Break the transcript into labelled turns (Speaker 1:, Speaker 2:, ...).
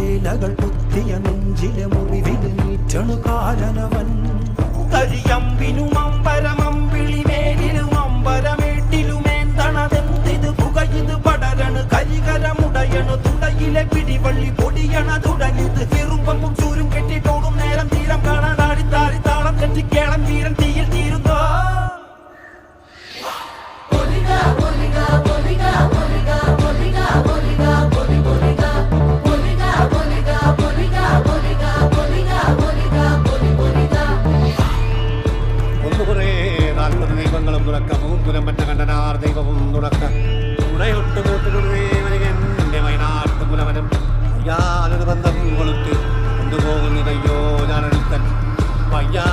Speaker 1: ചിന്തകൾ കുത്തിയ നെഞ്ചിലെ മുറിവിൽ നീറ്റണു കാലനവൻ പിടിവള്ളി പൊടിയണ തുടങ്ങിത്
Speaker 2: തുറക്കവും പുലമ്പറ്റ കണ്ടനാർ ദൈവവും തുറക്ക. തുണയൊട്ടു കൂട്ടുകൊടുതേവനികൻ വയനാട്ടു വയ്യാ